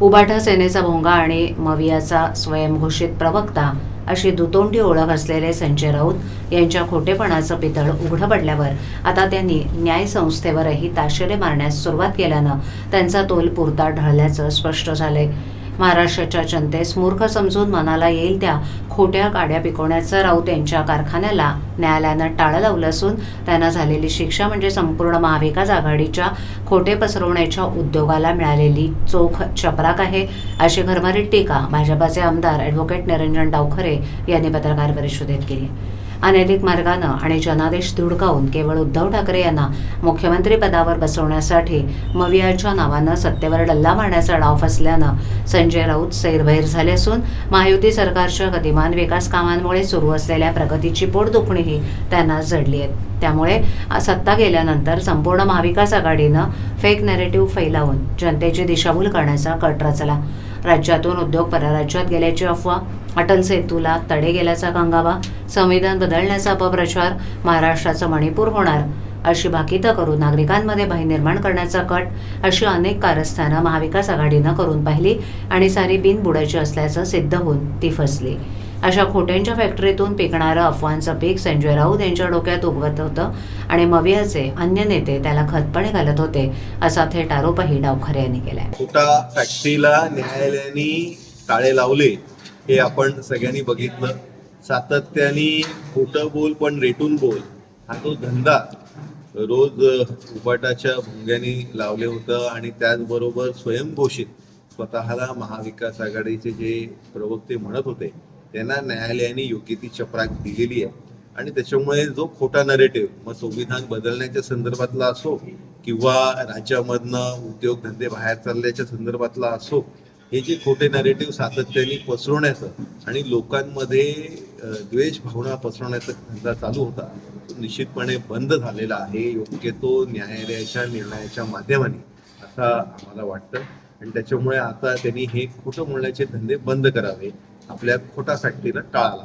उबाठा सेनेचा भोंगा आणि मवियाचा स्वयंघोषित प्रवक्ता अशी दुतोंडी ओळख असलेले संजय राऊत यांच्या खोटेपणाचं पितळ उघडं पडल्यावर आता त्यांनी न्यायसंस्थेवरही ताशेरे मारण्यास सुरुवात केल्यानं त्यांचा तोल पुरता ढळल्याचं स्पष्ट झालंय. महाराष्ट्राच्या जनतेस मूर्ख समजून मनाला येईल त्या खोट्या काड्या पिकवण्याचं राऊत यांच्या कारखान्याला न्यायालयानं टाळं लावलं असून त्यांना झालेली शिक्षा म्हणजे संपूर्ण महाविकास आघाडीच्या खोटे पसरवण्याच्या उद्योगाला मिळालेली चोख चपराक आहे. अशी घरमारीत टीका भाजपाचे आमदार ॲडव्होकेट निरंजन डावखरे यांनी पत्रकार परिषदेत केली. अनैतिक मार्गानं आणि जनादेश धुडकावून केवळ उद्धव ठाकरे यांना मुख्यमंत्रीपदावर बसवण्यासाठी मवियाच्या नावानं सत्तेवर डल्ला मारण्याचा डाव फसल्यानं संजय राऊत सैरभैर झाले असून महायुती सरकारच्या गतिमान विकास कामांमुळे सुरू असलेल्या प्रगतीची पोटदुखणीही त्यांना जडली आहेत. त्यामुळे सत्ता गेल्यानंतर संपूर्ण महाविकास आघाडीनं फेक नॅरेटिव्ह फैलावून जनतेची दिशाभूल करण्याचा कट रचला. राज्यातून उद्योग परराज्यात गेल्याची अफवा अटल सेतूला तडे गेल्याचा कांगावा संविधान बदलण्याचा अपप्रचार महाराष्ट्राचं मणिपूर होणार अशी भाकिता करून नागरिकांमध्ये भय निर्माण करण्याचा कट अशी अनेक कारस्थानं महाविकास आघाडीनं करून पाहिली आणि सारी बिन बुडायची असल्याचं सिद्ध होऊन ती फसली. अशा खोट्यांच्या फॅक्टरीतून पिकणारं अफवांचं पीक संजय राऊत यांच्या डोक्यात उगवत होतं आणि मवियाचे अन्य नेते त्याला खतपणे घालत होते असा थेट आरोपही डावखरे यांनी केलाय. खोटा फॅक्टरीला न्यायालयाने ताळे लावले हे आपण सगळ्यांनी बघितलं. सातत्याने खोटं बोल पण रेटून बोल हा तो धंदा रोज उपाटाच्या भुंग्याने लावले होतं आणि त्याचबरोबर स्वयंघोषित स्वतःला महाविकास आघाडीचे जे प्रवक्ते म्हणत होते त्यांना न्यायालयाने योग्य ती चपराक दिलेली आहे. आणि त्याच्यामुळे जो खोटा नरेटिव्ह मग संविधान बदलण्याच्या संदर्भातला असो किंवा राज्यामधनं उद्योगधंदे बाहेर चालल्याच्या संदर्भातला असो हे जे खोटे नरेटिव्ह सातत्याने पसरवण्याचं आणि लोकांमध्ये द्वेष भावना पसरवण्याचा धंदा चालू होता तो निश्चितपणे बंद झालेला आहे. योग्य तो न्यायालयाच्या निर्णयाच्या माध्यमाने असं आम्हाला वाटतं. आणि त्याच्यामुळे आता त्यांनी हे खोटं बोलण्याचे धंदे बंद करावे आपल्या खोटासाठीला फॅक्टरीला टाळा